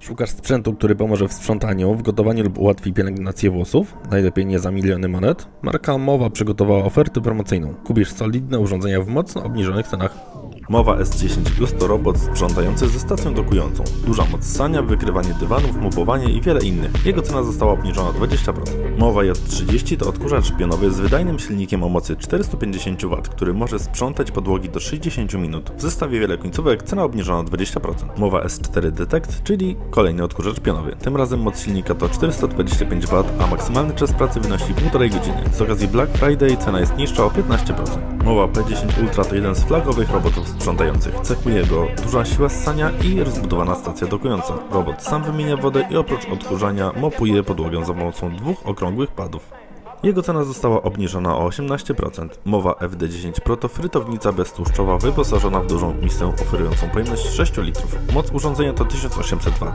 Szukasz sprzętu, który pomoże w sprzątaniu, w gotowaniu lub ułatwi pielęgnację włosów? Najlepiej nie za miliony monet? Marka Mowa przygotowała ofertę promocyjną. Kupisz solidne urządzenia w mocno obniżonych cenach. Mowa S10 Plus to robot sprzątający ze stacją dokującą. Duża moc ssania, wykrywanie dywanów, mopowanie i wiele innych. Jego cena została obniżona o 20%. Mowa J30 to odkurzacz pionowy z wydajnym silnikiem o mocy 450 W, który może sprzątać podłogi do 60 minut. W zestawie wiele końcówek, cena obniżona o 20%. Mowa S4 Detect, czyli kolejny odkurzacz pionowy. Tym razem moc silnika to 425 W, a maksymalny czas pracy wynosi 1,5 godziny. Z okazji Black Friday cena jest niższa o 15%. Mowa P10 Ultra to jeden z flagowych robotów sprzątających. Cechuje go duża siła ssania i rozbudowana stacja dokująca. Robot sam wymienia wodę i oprócz odkurzania mopuje podłogę za pomocą dwóch okrągłych padów. Jego cena została obniżona o 18%. Mowa FD10 Pro to frytownica beztłuszczowa wyposażona w dużą misę oferującą pojemność 6 litrów. Moc urządzenia to 1800 W.